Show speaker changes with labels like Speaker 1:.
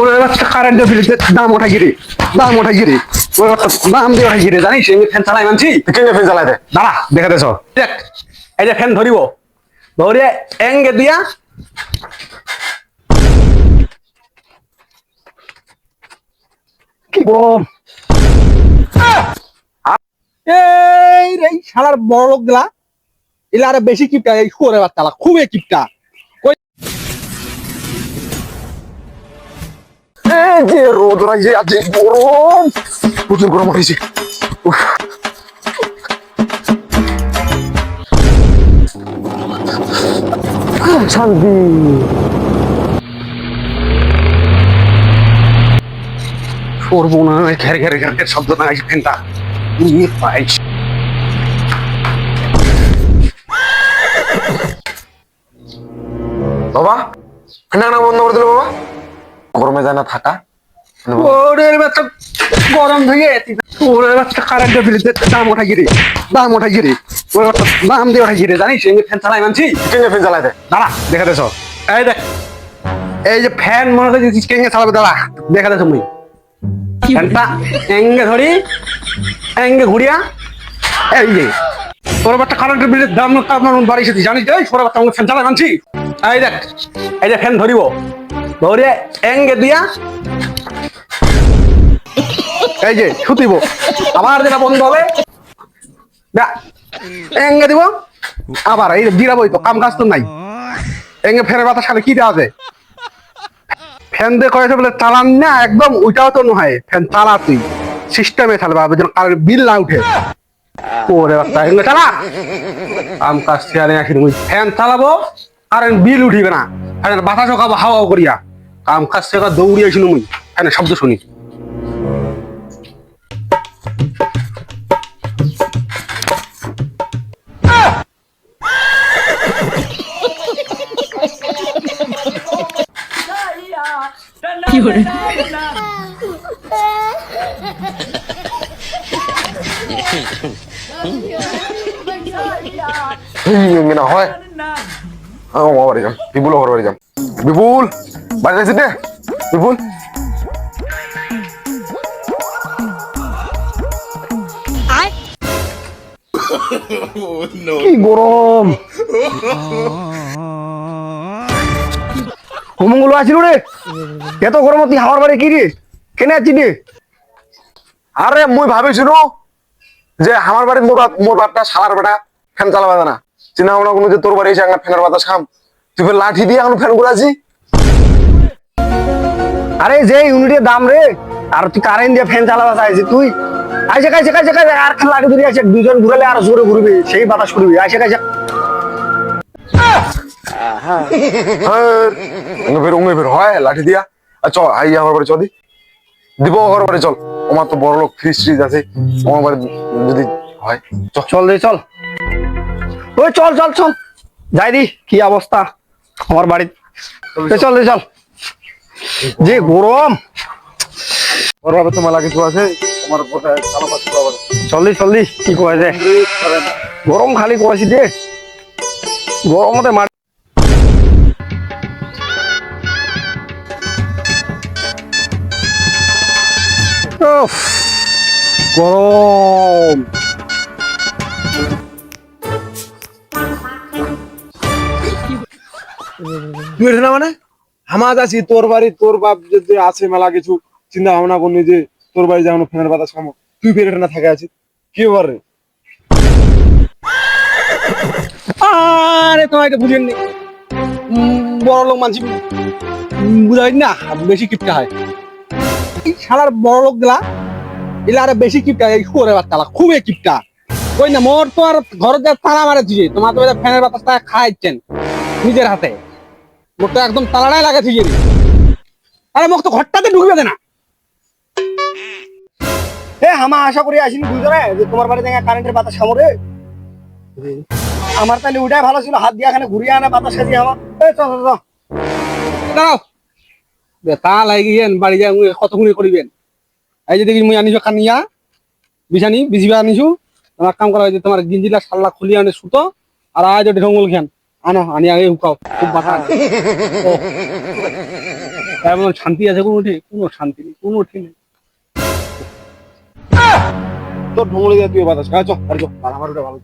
Speaker 1: ওরে বাচ্চা কারেন্টের বিলের দাম ওঠা গিরে দাম ওঠা গিরে ওরে দাম দিয়ে ওঠা গিরে জানিস এই ফ্যান চালাই মানছি?
Speaker 2: কেঙ্গে ফেন চালাই দে।
Speaker 1: দাঁড়া দেখা দেছ দেখ এই যে ফ্যান ধরিব ধরে এঙ্গে দিয়া কি গরম এই রে শালার বড় লোকগুলা এলা আরে বেশি কিপটা এই শুয়ারে বাচ্চালা খুবই কিপটা।
Speaker 2: যে রোদ রাইছে আজ গরম। প্রচুর গরম। আহ, শান্তি।
Speaker 1: সরবো না ঘের ঘের ঘের ঘের শব্দ না ফ্যানটা। ইয়ে
Speaker 2: বাবা ফ্যানটা না বন্ধ করে দিল বাবা? গরমে যায় না থাকা।
Speaker 1: ওরে বাচ্চা গরম থেকে ওরে বাচ্চা কারেন্টের বিলের দাম ওঠা গিরে দাম ওঠা গিরে ওরে দাম দিয়ে ওঠা গিরে জানিস এই ফ্যান চালাই মানছি?
Speaker 2: কেঙ্গে ফেন চালাই দে।
Speaker 1: দাঁড়া দেখা দেছ? এই দেখ এই যে ফ্যান মনে করছিস কেঙ্গে চালাবে দাঁড়া দেখা দেছ মুই? ফ্যানটা এঙ্গে ধরি এঙ্গে ঘুরিয়া এই যে। তোর বাচ্চা কারেন্টের বিলের দাম আপনার বাড়ি সাথে জানিস এই তোর বাচ্চা ফ্যান চালাই মানছি। এই দেখ এই যে ফ্যান ধরিব ধরে এঙ্গে দিয়া এই যে ছুটিব আবার যেটা বন্ধ হবে এঙ্গে দিব, আবার এই জিরাবই তো, কাম কাজ তো নাই। এঙ্গে ফেরে বাতাস খালে কি দেওয়া যায় ফ্যান দিয়ে বলে চালান না, একদম ওইটাও তো নয়। ফ্যান চালা তুই। সিস্টেমে চালাবে আবার যেন কারেন্ট বিল না উঠে। ওরে বাচ্চা এঙ্গে চালা? কাম কাজ চেয়ারে ওই ফ্যান চালাবো কারেন্ট বিল উঠিবে না। বাতাসও খাব হাওয়া করিয়া। কাম কাজ থেকে দৌড়িয়ে আসিনি মুই। ফ্যানের শব্দ শুনি।
Speaker 2: এঙ্গে না হয়। বাড়ি বিপুল ঘর বাড়ি যাম। বিপুল বাড়ি যাচ্ছি দে বিপুল?
Speaker 1: কি গরম? হোমঙ্গল আছিল রে? এত গরমত তুই হাওয়ার বাড়ি কি রে কেনে আছি রে?
Speaker 2: আরে মুই ভাবিছিল যে আমার বাড়ির মোর মোর বাপটা শালার বেটা, ফ্যান চালাবে না। চিন্তা ভাবনা কোনো যে তোর বাড়ি এসে ফ্যানের বাতাস খাম। তুই লাঠি দিয়ে এখন ফ্যান ঘুরাছি
Speaker 1: আরে যে ইউনিটের দাম রে, আর তুই কারেন্ট দিয়ে ফ্যান চালাবা চাইছিস তুই? আইসে, কাইসে কাইসে কাইসে, আর ধরে আছে। দুজন ঘুরালে আর জোরে ঘুরবে, সেই বাতাস করবি। আইসে, কাইসে।
Speaker 2: হ্যাঁ ফের উঙ্গে ফের হয় লাঠি দিয়া। আর চ আই আমার বাড়ি চ দি। দিব ঘর বাড়ি চল। আমার তো বড় লোক ফ্রিজ ফ্রিজ আছে আমার বাড়ি যদি হয়
Speaker 1: চল। রে চল। ওই চল চল চল। যাই দি কি অবস্থা? আমার বাড়ি চল রে চল। যে গরম।
Speaker 2: ওর বাবা তো মেলা কিছু আছে আমার কোথায় চালা পাচ্ছি
Speaker 1: চল্লিশ চল্লিশ কি কয় যে গরম খালি কয়েছি দে। গরমতে মার গরম।
Speaker 3: তুই না মানে? হামাজ আছি তোর বাড়ি তোর বাপ যদি আছে মেলা কিছু চিন্তা ভাবনা করনি যে তোর বাড়ি যেমন ফ্যানের বাতাস খামো। তুই ফের এটা না থাকে আছিস কি রে?
Speaker 1: আরে তোমার এটা বুঝেন উম, বড় লোক মানছি বুঝাই না বেশি কিপটা হয়। শালার বড় বেশি কিপটা শুয়ারে বাচ্চালা খুবই কিপটা। কই না, মোর তো আর ঘরে যা তালা তোমার তো ফ্যানের বাতাসটা খাইছেন নিজের হাতে। মোর তো একদম তালাটাই লাগে আরে মোক তো ঘরটাতে ঢুকবে না। এ, হামা, আশা করি আসিনি দুজনে যে তোমার বাড়ি থেকে কারেন্টের বাতাস সামরে আমার তাহলে ওটাই ভালো ছিল, হাত দিয়ে এখানে ঘুরিয়ে আনা, বাতাস খাইছি আমার এই চল চল। দাঁড়াও। বেতা লাগিয়েন, বাড়ি যায় কতক্ষণে করিবেন? এই যে দেখি, মুই আনিছো কানিয়া বিছানি বিছিবা আনিছো। তোমার কাম করা হয়েছে, তোমার গিঞ্জিলা সাল্লা খুলিয়ে আনে সুতো, আর আজ ওটা ঢঙ্গল খেন আনো, আনি, আগে হুকাও খুব বাতা মধ্যে শান্তি আছে কোনো ঠিক? কোনো শান্তি নেই, কোনো ঠিক নেই।
Speaker 2: তোর ঢোঙলে দিয়ে তুই বাতাস খা আর চ আমার ওটা ভালো।